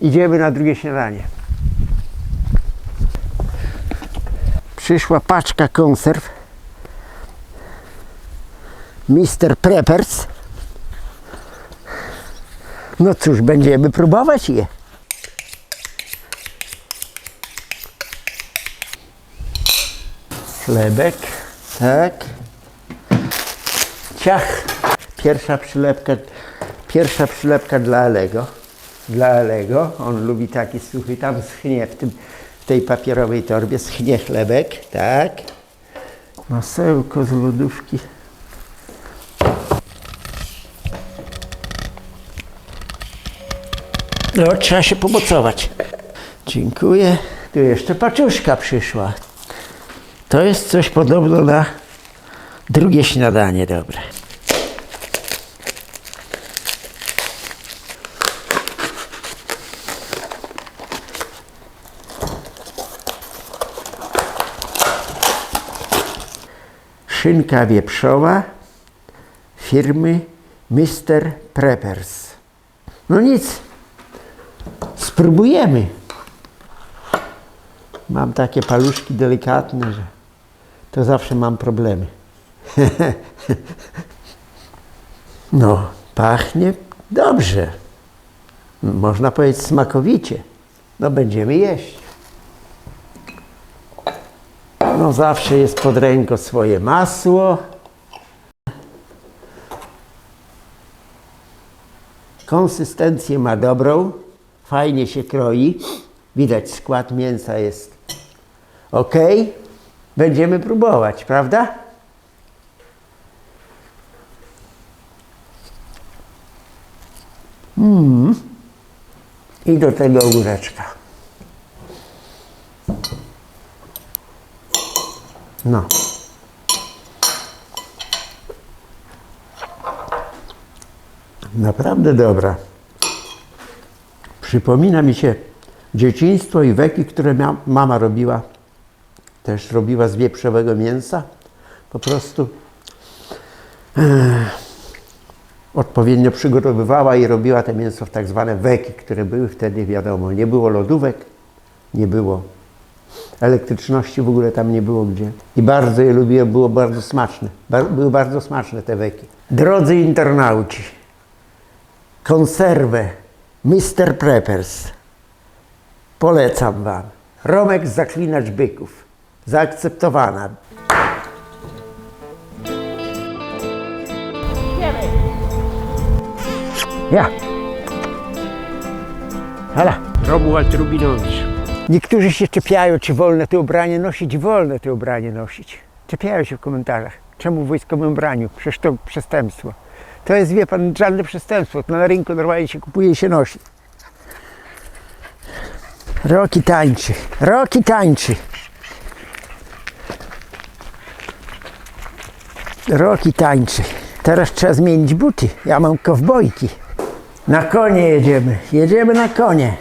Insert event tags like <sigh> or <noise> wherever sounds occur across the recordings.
Idziemy na drugie śniadanie. Przyszła paczka konserw. Mr. Preppers. No cóż, będziemy próbować je. Chlebek, tak. Ciach. Pierwsza przylepka, pierwsza przylepka dla Alego. Dla Alego. On lubi taki suchy, tam schnie w, tym, w tej papierowej torbie, schnie chlebek, tak. Masełko z lodówki. No, trzeba się pomocować. Dziękuję. Tu jeszcze paczuszka przyszła. To jest coś podobno na drugie śniadanie dobre. Szynka wieprzowa firmy Mr. Preppers. No nic, spróbujemy. Mam takie paluszki delikatne, że to zawsze mam problemy. <laughs> no, pachnie dobrze. Można powiedzieć smakowicie. No, będziemy jeść. No, zawsze jest pod ręką swoje masło. Konsystencję ma dobrą, fajnie się kroi. Widać, skład mięsa jest ok. Będziemy próbować, prawda? Mm. I do tego ogóreczka. No. Naprawdę dobra. Przypomina mi się dzieciństwo i weki, które mama robiła. Też robiła z wieprzowego mięsa. Po prostu e, odpowiednio przygotowywała i robiła te mięso w tak zwane weki, które były wtedy, wiadomo, nie było lodówek, nie było elektryczności, w ogóle tam nie było gdzie. I bardzo je lubiłem, było bardzo smaczne. Bar- były bardzo smaczne te weki. Drodzy internauci, konserwę Mr. Preppers polecam Wam. Romek zaklinacz byków. Zaakceptowana. Ja. Hala. Romuald Rubinowicz. Niektórzy się czepiają, czy wolne to ubranie nosić. Wolne to ubranie nosić. Czepiają się w komentarzach. Czemu w wojskowym ubraniu? Przecież to przestępstwo. To jest, wie pan, żadne przestępstwo. To na rynku normalnie się kupuje i się nosi. Roki tańczy. Roki tańczy. Roki tańczy. Teraz trzeba zmienić buty. Ja mam kowbojki. Na konie jedziemy. Jedziemy na konie.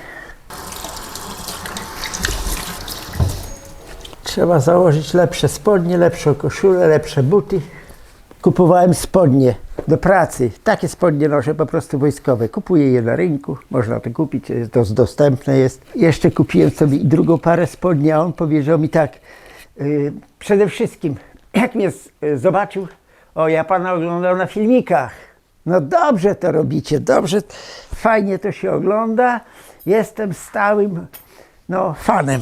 Trzeba założyć lepsze spodnie, lepszą koszulę, lepsze buty. Kupowałem spodnie do pracy. Takie spodnie noszę po prostu wojskowe. Kupuję je na rynku, można to kupić, to dostępne jest. Jeszcze kupiłem sobie drugą parę spodni, a on powiedział mi tak, yy, przede wszystkim, <clears throat> jak mnie y, zobaczył, o ja pana oglądał na filmikach. No dobrze to robicie, dobrze, fajnie to się ogląda. Jestem stałym, no, fanem.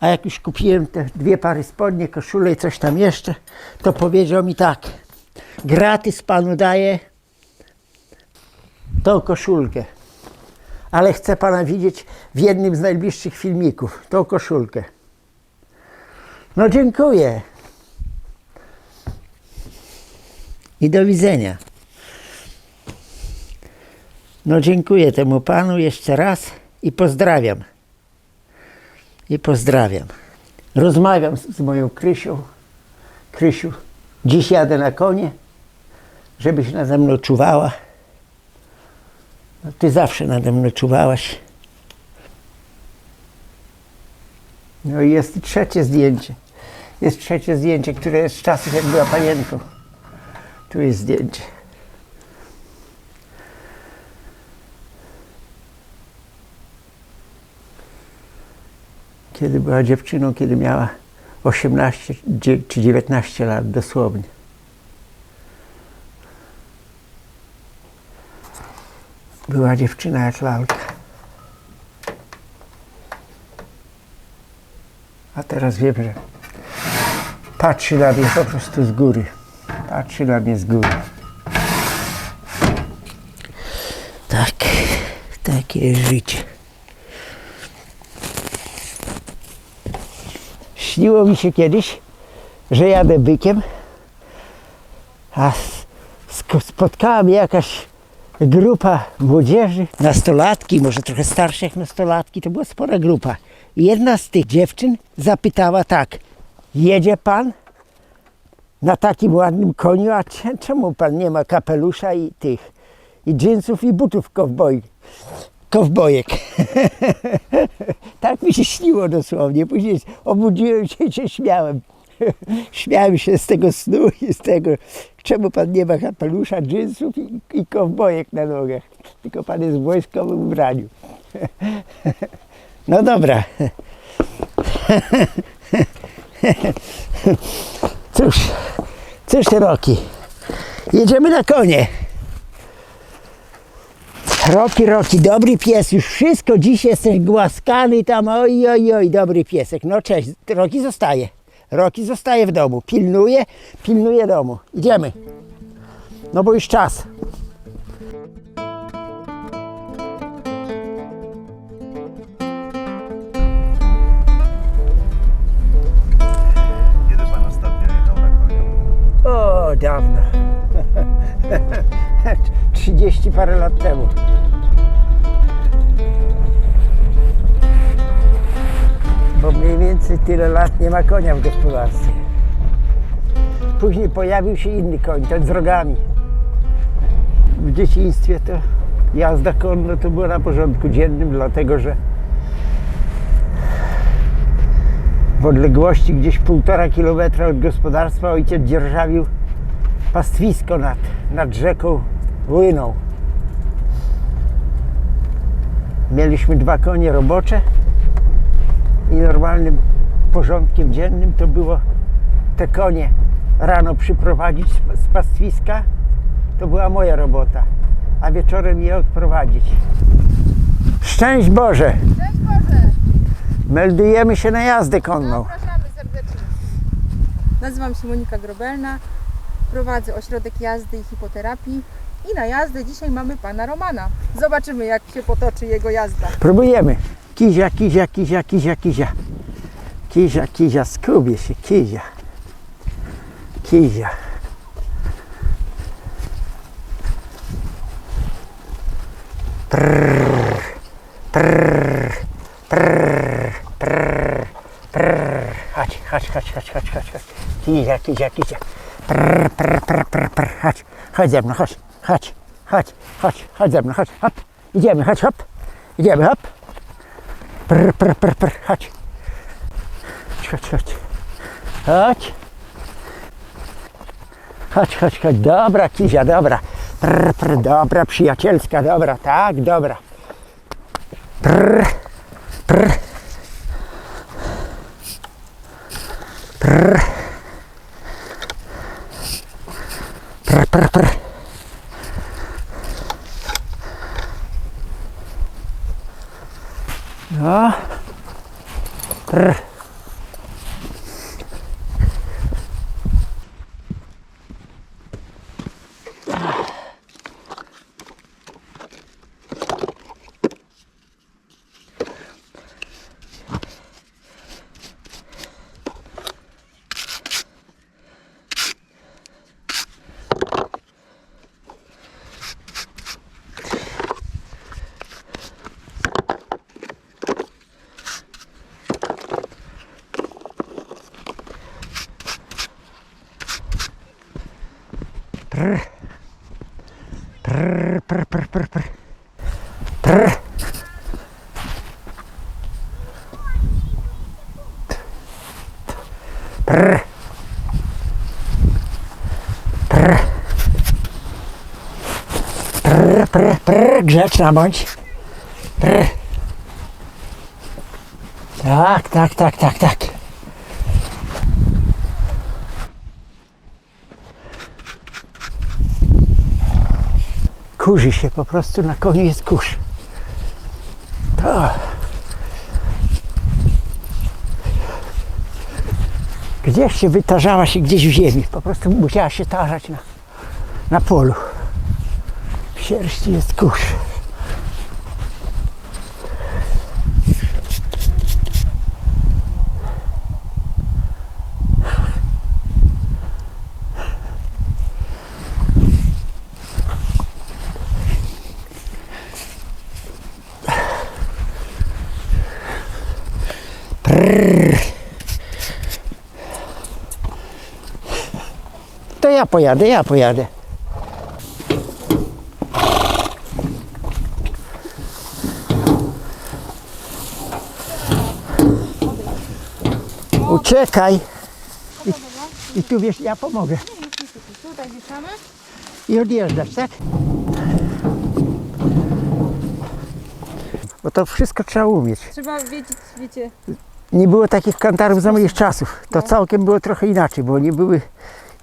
A jak już kupiłem te dwie pary spodnie, koszulę i coś tam jeszcze, to powiedział mi tak, gratis panu daję tą koszulkę, ale chcę pana widzieć w jednym z najbliższych filmików, tą koszulkę. No dziękuję. I do widzenia. No dziękuję temu panu jeszcze raz i pozdrawiam i pozdrawiam. Rozmawiam z, moją Krysią. Krysiu, dziś jadę na konie, żebyś nade mną czuwała. No, ty zawsze nade mną czuwałaś. No i jest trzecie zdjęcie. Jest trzecie zdjęcie, które jest z czasów, jak była panienką. Tu jest zdjęcie. Kiedy była dziewczyną, kiedy miała 18 dzie- czy 19 lat dosłownie. Była dziewczyna jak lalka. A teraz wiem, że patrzy na mnie po prostu z góry. Patrzy na mnie z góry. Tak, takie życie. Śniło mi się kiedyś, że jadę bykiem, a spotkała mnie jakaś grupa młodzieży, nastolatki, może trochę starsze jak nastolatki, to była spora grupa. Jedna z tych dziewczyn zapytała tak, jedzie pan na takim ładnym koniu, a cze- czemu pan nie ma kapelusza i tych, i dżinsów i butów kowboj, kowbojek? <laughs> tak mi się śniło dosłownie. Później obudziłem się i się śmiałem. <laughs> Śmiałem się z tego snu i z tego, czemu pan nie ma kapelusza, dżinsów i, i kowbojek na nogach. Tylko pan jest w wojskowym ubraniu. <laughs> No dobra. Cóż, cóż roki. Jedziemy na konie. Roki, Roki, dobry pies, już wszystko, dziś jesteś głaskany tam, oj, oj, oj, dobry piesek. No cześć, Roki zostaje. Roki zostaje w domu, pilnuje, pilnuje domu. Idziemy. No bo już czas. Kiedy pan ostatnio jechał na koniu? O, dawno. <laughs> 30 parę lat temu. Bo mniej więcej tyle lat nie ma konia w gospodarstwie. Później pojawił się inny koń, ten z rogami. W dzieciństwie to jazda konna to była na porządku dziennym, dlatego że w odległości gdzieś półtora kilometra od gospodarstwa ojciec dzierżawił pastwisko nad, nad rzeką Łyną. Mieliśmy dwa konie robocze i normalnym porządkiem dziennym to było te konie rano przyprowadzić z- pastwiska, to była moja robota, a wieczorem je odprowadzić. Szczęść Boże! Cześć Boże! Meldujemy się na jazdę konną. Zapraszamy serdecznie. Nazywam się Monika Grobelna. Prowadzę ośrodek jazdy i hipoterapii. I na jazdę dzisiaj mamy pana Romana. Zobaczymy, jak się potoczy jego jazda. Próbujemy. Kizia, kizia, kizia, kizia, kizia. Kizia, kizia, skubię się, kizia. Kizia. Prrr, prrr, prrr, prrr, prrr. Chodź, chodź, chodź, chodź, chodź, chodź. Kizia, kizia, kizia. Prrr, prrr, prrr, prrr, prrr. Chodź, chodź ze mną, chodź, chodź, chodź, chodź, chodź ze mną, chodź, hop. Idziemy, chodź, hop. Idziemy, hop. Prr, prr, prr, prr, chodź. Chodź, chodź. Chodź. Chodź, chodź, chodź. Dobra, Kizia, dobra. Prr, prr, dobra, przyjacielska, dobra, tak, dobra. Prr, prr. Prr prr, prr. No. Prr. Prr, prr, prr, prr, prr. Prr. Prr. Prr. Prr, prr, prr, grzeczna bądź. Prr. Tak, tak, tak, tak, tak. Kurzy się po prostu, na koniu jest kurz. To. Gdzieś się wytarzała się gdzieś w ziemi, po prostu musiała się tarzać na, na polu. W sierści jest kurz. Ja pojadę, ja pojadę. Uciekaj. I, I tu wiesz, ja pomogę. Tutaj wieszamy. I odjeżdżasz, tak? Bo to wszystko trzeba umieć. Trzeba wiedzieć, wiecie, Nie było takich kantarów za moich czasów. To całkiem było trochę inaczej, bo nie były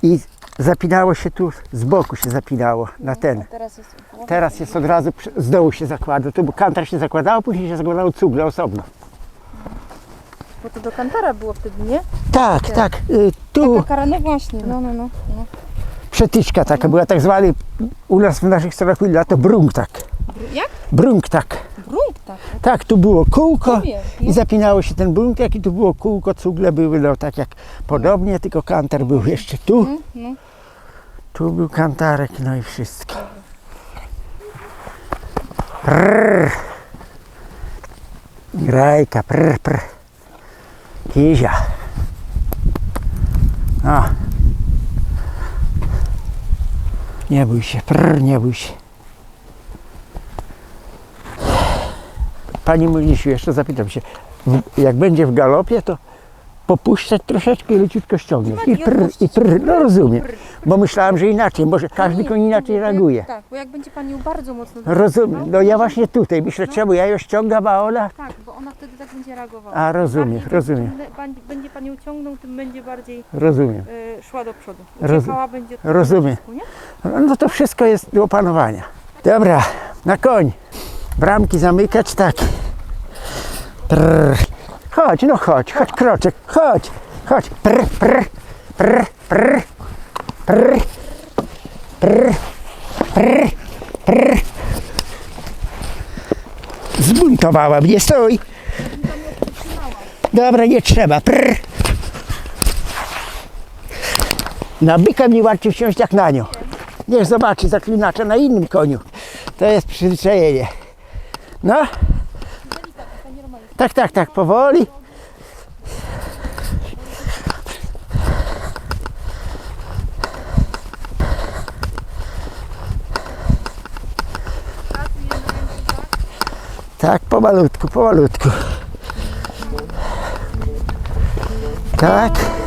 i zapinało się tu, z boku się zapinało na ten. a teraz jest Teraz jest od razu przy- z dołu się zakłada. Tu kantar się zakładało, później się zakładało cugle osobno. Bo to do kantara było wtedy, nie? Tak, tak. y, Tu Taka kara, no właśnie, no, no, no. no. przetyczka taka była, tak zwany u nas w naszych stronach na to brunktak. Br- Jak? Brunktak. Brunk, tak. Tak, tu było kółko No wiem, i no. zapinało się ten brunktak i tu było kółko, cugle były no tak jak podobnie, tylko kantar był jeszcze tu. No, no. Tu był kantarek, no i wszystko. Prrr. Grajka, prr, prr. Kizia. O. Nie bój się, prr, nie bój się. Pani Młyniesiu, jeszcze zapytam się, jak będzie w galopie, to popuszczać troszeczkę i leciutko ściągnąć. I prr, i prr, no rozumiem. Bo myślałam, że inaczej, może każdy koń inaczej reaguje. Tak, bo jak będzie Pani ją bardzo mocno Rozumiem. No ja to- właśnie tutaj myślę, czemu ja ją ściągam, a ona... Tak, bo ona wtedy tak będzie reagowała. A, rozumiem, Bardziej rozumiem. Będzie Pan ją ciągnął, tym będzie bardziej Rozumiem. y, szła do przodu. Uciekała będzie od rozumiem. nacisku, nie? No to wszystko jest do opanowania. Dobra, na koń. Bramki zamykać, tak. Prr. Chodź, no chodź, chodź kroczek, chodź, chodź. Prr, prr, prr, prr, prr, prr, prr, prr. Zbuntowała mnie, stój. Dobra, nie trzeba. Prr. Na byka mi łatwiej wsiąść jak na nią. Niech zobaczy zaklinacza na innym koniu. To jest przyzwyczajenie. No. Tak, tak, tak, powoli. Tak, pomalutku, pomalutku. Tak.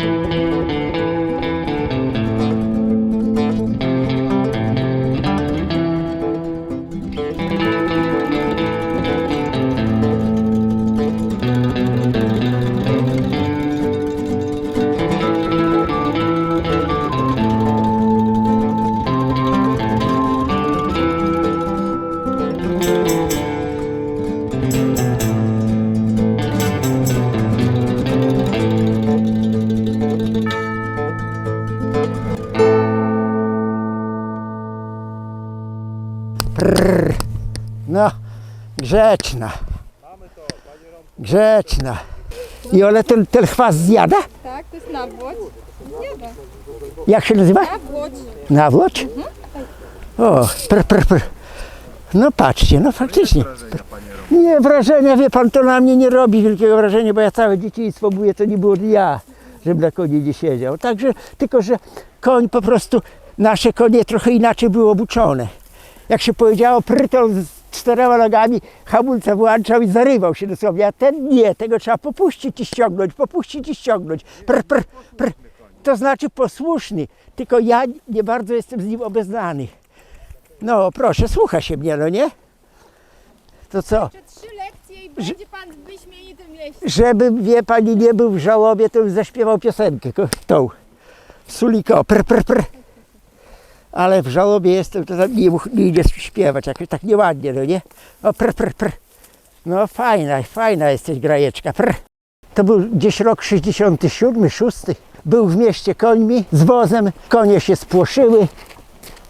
Música Grzeczna. Grzeczna. I ole ten, ten chwast zjada? Tak, to jest nawłoć. Nie da. Jak się nazywa? Nawłoć. Nawłoć? O, pr, pr, pr. No patrzcie, no faktycznie. Nie, wrażenia, wie pan, to na mnie nie robi wielkiego wrażenia, bo ja całe dzieciństwo mówię, to nie było ja, żebym na koniu nie siedział. Także, tylko że koń po prostu, nasze konie trochę inaczej były obuczone. Jak się powiedziało, prytol z czterema nogami hamulce włączał i zarywał się dosłownie, a ten nie, tego trzeba popuścić i ściągnąć, popuścić i ściągnąć. Pr, pr, pr. To znaczy posłuszny, tylko ja nie bardzo jestem z nim obeznany. No proszę, słucha się mnie, no nie? To co? Jeszcze trzy lekcje i będzie pan wyśmienitym mieście. Żebym, wie pani, nie był w żałobie, to bym zaśpiewał piosenkę tą. Suliko, pr, pr, pr. Ale w żałobie jestem, to tam nie, nie idzie śpiewać, jakoś tak nieładnie, no nie? O, pr, pr, pr. No fajna, fajna jesteś grajeczka, pr. To był gdzieś rok 67, 6. Był w mieście końmi, z wozem, konie się spłoszyły,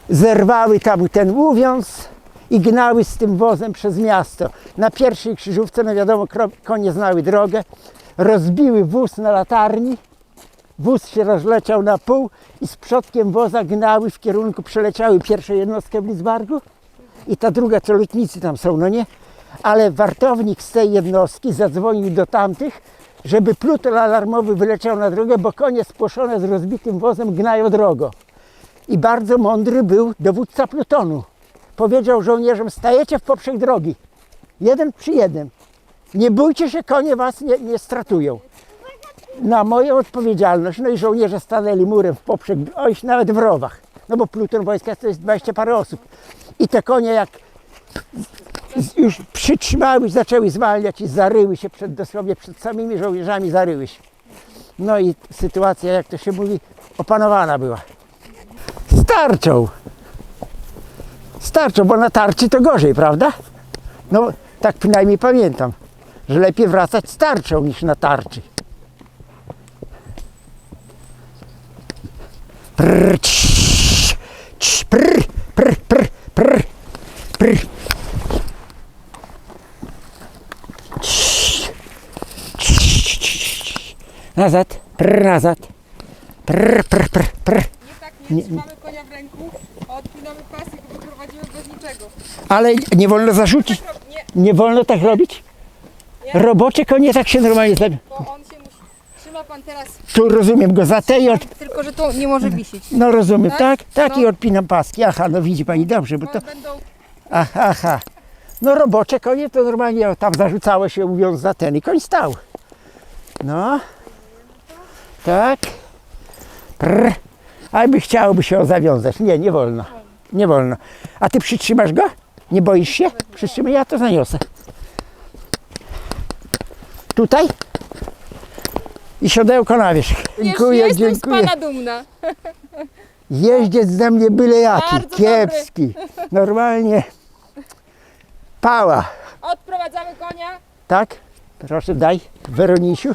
zerwały tam ten uwiąz i gnały z tym wozem przez miasto. Na pierwszej krzyżówce, no wiadomo, konie znały drogę, rozbiły wóz na latarni, wóz się rozleciał na pół i z przodkiem woza gnały w kierunku, przeleciały pierwsze jednostkę w Lidzbargu i ta druga, co lotnicy tam są, no nie? Ale wartownik z tej jednostki zadzwonił do tamtych, żeby pluton alarmowy wyleciał na drogę, bo konie spłoszone z rozbitym wozem gnają drogą. I bardzo mądry był dowódca plutonu. Powiedział żołnierzom, stajecie w poprzek drogi. Jeden przy jednym. Nie bójcie się, konie was nie, nie stratują. Na moją odpowiedzialność, no i żołnierze stanęli murem w poprzek, oj, nawet w rowach. No bo pluton wojska to jest 20 parę osób. I te konie jak już przytrzymały, zaczęły zwalniać i zaryły się przed, dosłownie przed samymi żołnierzami zaryły się. No i sytuacja, jak to się mówi, opanowana była. Starczą. Starczą, bo na tarczy to gorzej, prawda? No, tak przynajmniej pamiętam, że lepiej wracać starczą niż na tarczy. Prr, cii, cii, prr, prr, prr, prr, prr. Nazad, prr, nazad. Prr, prr, prr, prr. Nie tak, nie, Nie- trzymamy konia w ręku, a odpinamy pas i go wyprowadzimy bez niczego. Ale nie wolno zarzucić, Tak, rob- nie, nie wolno tak robić. Nie. Robocze konie tak się normalnie zrobią. bo on się pan teraz, Tu rozumiem go za tej od... tylko że to nie może wisieć. No rozumiem, tak? Tak? Tak, i No. odpinam paski. Aha, no widzi pani dobrze, bo Bo to... będą... Aha, aha. No robocze konie to normalnie o, tam zarzucało się mówiąc za ten i koń stał. No. Tak. Prr. Ale by chciałoby się zawiązać. Nie, nie wolno. Nie wolno. A ty przytrzymasz go? Nie boisz się? Przytrzymaj, ja to zaniosę. Tutaj? I siodełko na wierzch. Dziękuję, Jestem dziękuję. z pana dumna. <laughs> Jeździec ze mnie byle jaki, Bardzo kiepski. Normalnie pała. Odprowadzamy konia. Tak? Proszę daj, Weronisiu.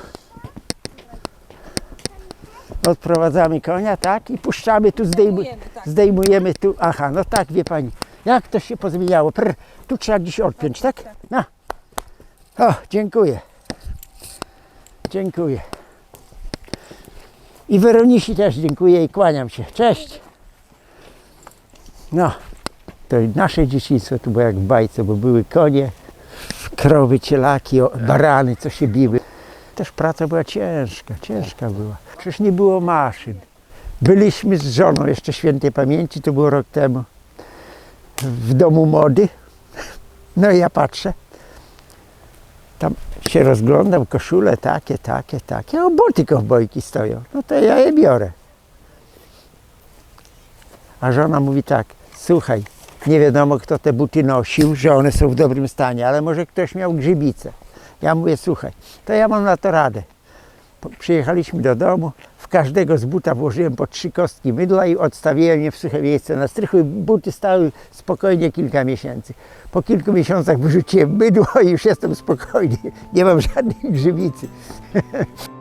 Odprowadzamy konia, tak? I puszczamy tu, zdejmu, Zdejmujemy, tak. zdejmujemy tu. Aha, no tak, wie pani. Jak to się pozmieniało? Prr, tu trzeba gdzieś odpiąć, tak? No. O, dziękuję. Dziękuję. I Weronisi też dziękuję i kłaniam się. Cześć. No, to nasze dzieciństwo tu było jak w bajce, bo były konie, krowy, cielaki, o- barany, co się biły. Też praca była ciężka, ciężka była. Przecież nie było maszyn. Byliśmy z żoną jeszcze świętej pamięci, to było rok temu, w domu mody. No i ja patrzę, tam się rozglądam, koszule takie, takie, takie, o buty kowbojki stoją. No to ja je biorę. A żona mówi tak, słuchaj, nie wiadomo kto te buty nosił, że one są w dobrym stanie, ale może ktoś miał grzybice. Ja mówię, słuchaj, to ja mam na to radę. Przyjechaliśmy do domu, w każdego z buta włożyłem po trzy kostki mydła i odstawiłem je w suche miejsce na strychu buty stały spokojnie kilka miesięcy. Po kilku miesiącach wyrzuciłem mydło i już jestem spokojny. Nie mam żadnej grzybicy. <laughs>